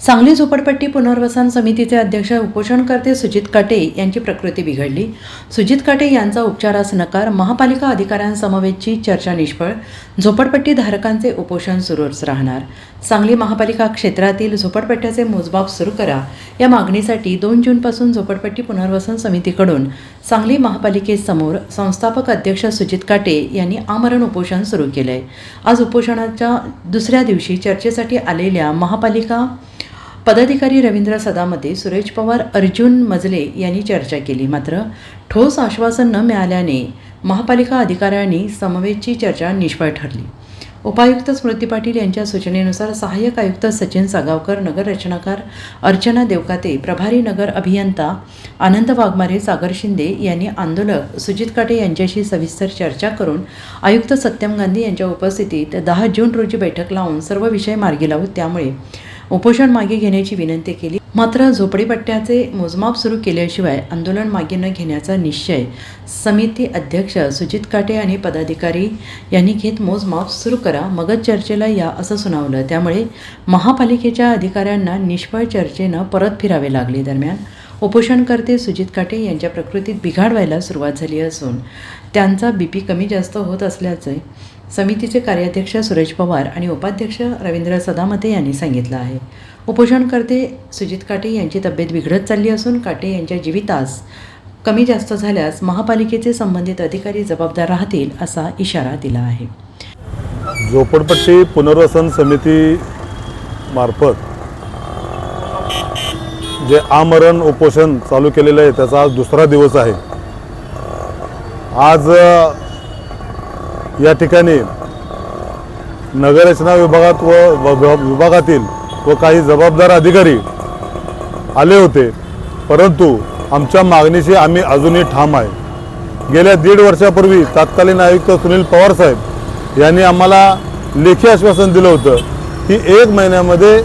सांगली झोपडपट्टी पुनर्वसन समितीचे अध्यक्ष उपोषणकर्ते सुजित काटे यांची प्रकृती बिघडली. सुजित काटे यांचा उपचारास नकार महापालिका अधिकाऱ्यांसमवेतची चर्चा निष्फळ झोपडपट्टी धारकांचे उपोषण सुरूच राहणार. सांगली महापालिका क्षेत्रातील झोपडपट्ट्याचे मोजमाप सुरू करा. या मागणीसाठी दोन जूनपासून झोपडपट्टी पुनर्वसन समितीकडून सांगली महापालिकेसमोर संस्थापक अध्यक्ष सुजित काटे यांनी आमरण उपोषण सुरू केले आहे आज उपोषणाच्या दुसऱ्या दिवशी चर्चेसाठी आलेल्या महापालिका पदाधिकारी रवींद्र सदामध्ये सुरेश पवार अर्जुन मजले यांनी चर्चा केली. मात्र ठोस आश्वासन न मिळाल्याने महापालिका अधिकाऱ्यांनी समवेतची चर्चा निष्फळ ठरली. उपायुक्त स्मृती पाटील यांच्या सूचनेनुसार सहाय्यक आयुक्त सचिन सागावकर नगर रचनाकार अर्चना देवकाते प्रभारी नगर अभियंता आनंद वाघमारे सागर शिंदे यांनी आंदोलक सुजित काटे यांच्याशी सविस्तर चर्चा करून आयुक्त सत्यम गांधी यांच्या उपस्थितीत दहा जून रोजी बैठक लावून सर्व विषय मार्गी लावून त्यामुळे उपोषण मागे घेण्याची विनंती केली. मात्र झोपडीपट्ट्याचे मोजमाप सुरू केल्याशिवाय आंदोलन मागे न घेण्याचा निश्चय समिती अध्यक्ष सुजित काटे आणि पदाधिकारी यांनी घेत मोजमाप सुरू करा मगच चर्चेला या असं सुनावलं. त्यामुळे महापालिकेच्या अधिकाऱ्यांना निष्फळ चर्चेनं परत फिरावे लागले. दरम्यान उपोषणकर्ते सुजित काटे यांच्या प्रकृतीत बिघाड व्हायला सुरुवात झाली असून त्यांचा बीपी कमी जास्त होत असल्याचे समितीचे कार्याध्यक्ष सुरेश पवार आणि उपाध्यक्ष रवींद्र सदामते यांनी सांगितलं आहे. उपोषणकर्ते सुजित काटे यांची तब्येत बिघडत चालली असून काटे यांच्या जीवितास कमी जास्त झाल्यास महापालिकेचे संबंधित अधिकारी जबाबदार राहतील असा इशारा दिला आहे. झोपडपट्टी पुनर्वसन समिती मार्फत जे आमरण उपोषण चालू केलेलं आहे त्याचा आज दुसरा दिवस आहे. आज या ठिकाणी नगररचना विभागात व व- विभागातील व काही जबाबदार अधिकारी आले होते. परंतु आमच्या मागणीशी आम्ही अजूनही ठाम आहे. गेल्या दीड वर्षापूर्वी तत्कालीन आयुक्त सुनील पवार साहेब यांनी आम्हाला लेखी आश्वासन दिलं होतं की एक महिन्यामध्ये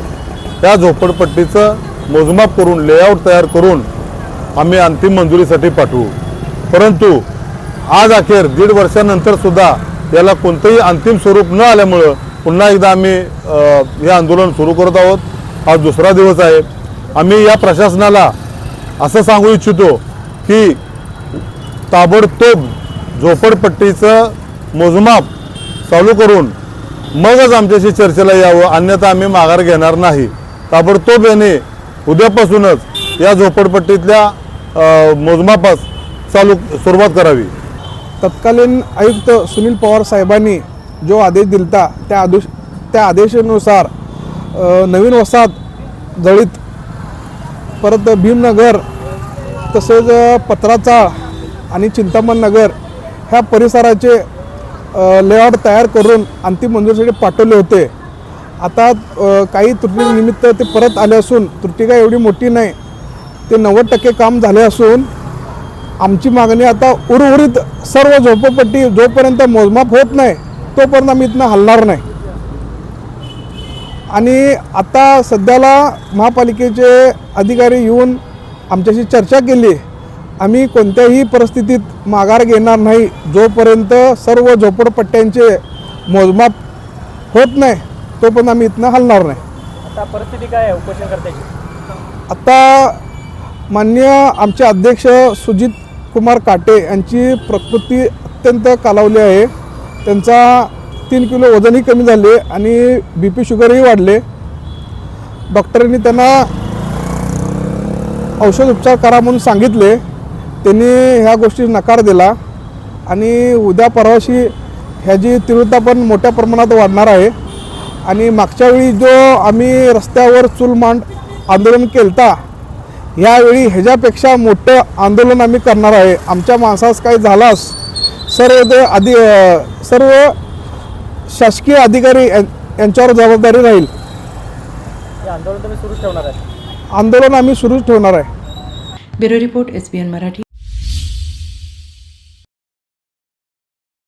त्या झोपडपट्टीचं मोजमाप करून लेआउट तयार करून आम्ही अंतिम मंजुरीसाठी पाठवू. परंतु आज अखेर दीड वर्षानंतर सुद्धा याला कोणतंही अंतिम स्वरूप न आल्यामुळं पुन्हा एकदा आम्ही हे आंदोलन सुरू करत आहोत. आज दुसरा दिवस आहे. आम्ही या प्रशासनाला असं सांगू इच्छितो की ताबडतोब झोपडपट्टीचं मोजमाप चालू करून मगच आमच्याशी चर्चेला यावं अन्यथा आम्ही माघार घेणार नाही. ताबडतोब याने उद्यापासूनच या झोपडपट्टीतल्या मोजमापास चालू सुरुवात करावी. तत्कालीन आयुक्त सुनील पवार साहेबांनी जो आदेश दिलता त्या आदेश त्या आदेशानुसार नवीन वसाहत जळीत परत भीमनगर तसेच पत्राचाळ आणि चिंतामण नगर ह्या परिसराचे लेआउट तयार करून अंतिम मंजुरीसाठी पाठवले होते. आता काही त्रुटीनिमित्त ते परत आले असून त्रुटी काय एवढी मोठी नाही. ते नव्वद टक्के काम झाले असून आमची मागणी आता उर्वरित सर्व झोपडपट्टी जोपर्यंत मोजमाप होत नाही तोपर्यंत आम्ही इथनं हलणार नाही. आणि आता सध्याला महापालिकेचे अधिकारी येऊन आमच्याशी चर्चा केली. आम्ही कोणत्याही परिस्थितीत माघार घेणार नाही जोपर्यंत सर्व झोपडपट्ट्यांचे मोजमाप होत नाही तोपर्यंत आम्ही इथनं हलणार नाही. आता परिस्थिती काय आहे उपोषण करतायची आता मान्य आमचे अध्यक्ष सुजित कुमार काटे यांची प्रकृती अत्यंत कालावली आहे. त्यांचा तीन किलो वजनही कमी झाले आणि बी पी शुगरही वाढले. डॉक्टरांनी त्यांना औषध उपचार करा म्हणून सांगितले. त्यांनी ह्या गोष्टी नकार दिला. आणि उद्या परवाशी ह्याची तीव्रता पण मोठ्या प्रमाणात वाढणार आहे. आणि मागच्या वेळी जो आम्ही रस्त्यावर चूल मांड आंदोलन केलता यावेळी ह्याच्यापेक्षा मोठं आंदोलन आम्ही करणार आहे. आमच्या माणसास काही झालास सर्व ते अधि सर्व शासकीय अधिकारी यांच्यावर जबाबदारी राहील. हे आंदोलन तुम्ही सुरूच ठेवणार आहे. आंदोलन आम्ही सुरूच ठेवणार आहे. Bureau report S B N Marathi.